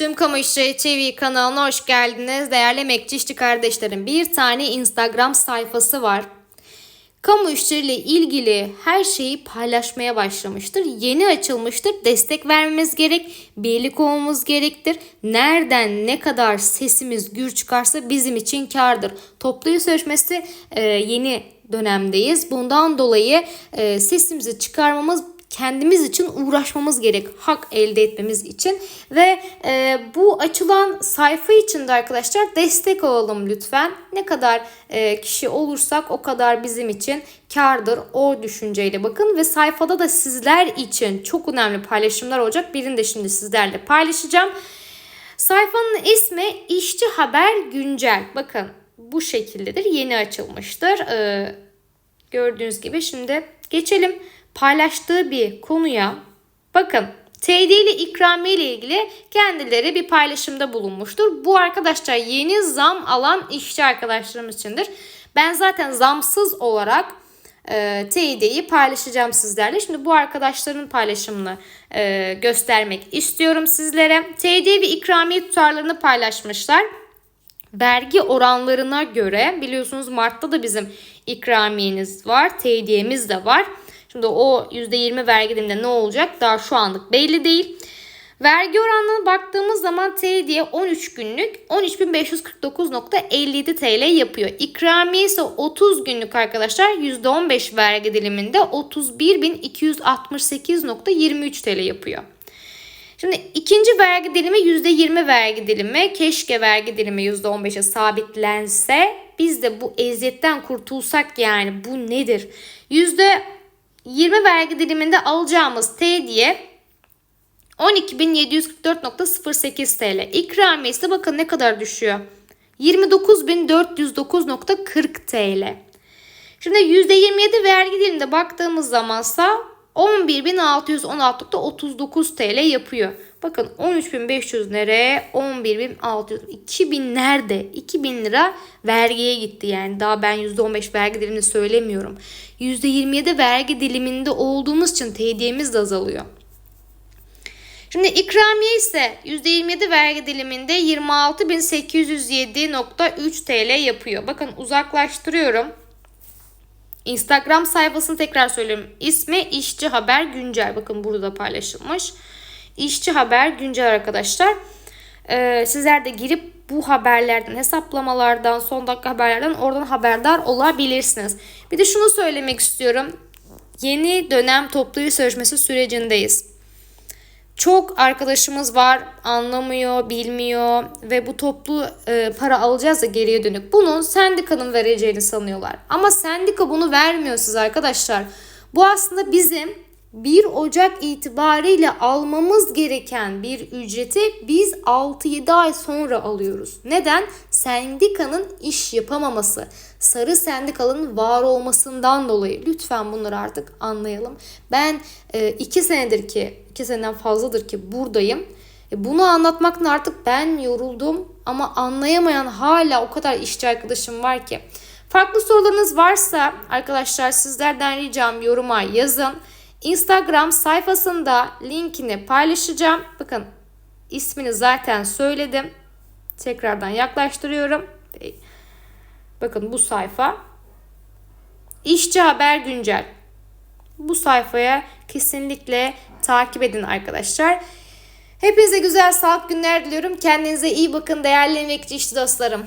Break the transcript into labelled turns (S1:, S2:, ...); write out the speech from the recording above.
S1: Tüm Kamu İşçi TV kanalına hoş geldiniz. Değerli emekçi işçi kardeşlerim bir tane Instagram sayfası var. Kamu işçileriyle ilgili her şeyi paylaşmaya başlamıştır. Yeni açılmıştır. Destek vermemiz gerek. Birlik olmamız gerektir. Nereden ne kadar sesimiz gür çıkarsa bizim için kardır. Toplu sözleşmesi e, yeni dönemdeyiz. Bundan dolayı e, sesimizi çıkarmamız kendimiz için uğraşmamız gerek hak elde etmemiz için. Ve e, bu açılan sayfa için de arkadaşlar destek olalım lütfen. Ne kadar e, kişi olursak o kadar bizim için kardır o düşünceyle bakın ve sayfada da sizler için çok önemli paylaşımlar olacak. Birini de şimdi sizlerle paylaşacağım. Sayfanın ismi işçi haber güncel. Bakın bu şekildedir. Yeni açılmıştır. Ee, gördüğünüz gibi şimdi geçelim paylaştığı bir konuya bakın TD ile ikramiye ile ilgili kendileri bir paylaşımda bulunmuştur. Bu arkadaşlar yeni zam alan işçi arkadaşlarımız içindir. Ben zaten zamsız olarak e, TD'yi paylaşacağım sizlerle. Şimdi bu arkadaşların paylaşımını e, göstermek istiyorum sizlere. TD ve ikramiye tutarlarını paylaşmışlar vergi oranlarına göre biliyorsunuz Mart'ta da bizim ikramiyeniz var, TD'miz de var. Şimdi o %20 vergi diliminde ne olacak daha şu anlık belli değil. Vergi oranına baktığımız zaman TD'ye 13 günlük 13.549.57 TL yapıyor. İkramiye ise 30 günlük arkadaşlar %15 vergi diliminde 31.268.23 TL yapıyor. Şimdi ikinci vergi dilimi %20 vergi dilimi. Keşke vergi dilimi %15'e sabitlense. Biz de bu eziyetten kurtulsak yani bu nedir? %20 vergi diliminde alacağımız T diye 12.744.08 TL. İkramiyesi bakın ne kadar düşüyor. 29.409.40 TL. Şimdi %27 vergi diliminde baktığımız zamansa 11.616.39 TL yapıyor. Bakın 13.500 nereye? 11.600. 2000 nerede? 2000 lira vergiye gitti yani. Daha ben %15 vergi dilimini söylemiyorum. %27 vergi diliminde olduğumuz için TD'miz de azalıyor. Şimdi ikramiye ise %27 vergi diliminde 26.807.3 TL yapıyor. Bakın uzaklaştırıyorum. Instagram sayfasını tekrar söylüyorum. İsmi İşçi Haber Güncel. Bakın burada paylaşılmış. İşçi Haber Güncel arkadaşlar. Ee, sizler de girip bu haberlerden, hesaplamalardan, son dakika haberlerden oradan haberdar olabilirsiniz. Bir de şunu söylemek istiyorum. Yeni dönem toplu sözleşmesi sürecindeyiz. Çok arkadaşımız var anlamıyor, bilmiyor ve bu toplu e, para alacağız da geriye dönük. Bunu sendikanın vereceğini sanıyorlar. Ama sendika bunu vermiyor size arkadaşlar. Bu aslında bizim 1 Ocak itibariyle almamız gereken bir ücreti biz 6-7 ay sonra alıyoruz. Neden? Sendikanın iş yapamaması, sarı sendikalının var olmasından dolayı. Lütfen bunları artık anlayalım. Ben 2 e, senedir ki, 2 seneden fazladır ki buradayım. E, bunu anlatmaktan artık ben yoruldum ama anlayamayan hala o kadar işçi arkadaşım var ki. Farklı sorularınız varsa arkadaşlar sizlerden ricam yoruma yazın. Instagram sayfasında linkini paylaşacağım. Bakın ismini zaten söyledim. Tekrardan yaklaştırıyorum. Bakın bu sayfa. İşçi Haber Güncel. Bu sayfaya kesinlikle takip edin arkadaşlar. Hepinize güzel sağlık günler diliyorum. Kendinize iyi bakın değerli emekçi işçi dostlarım.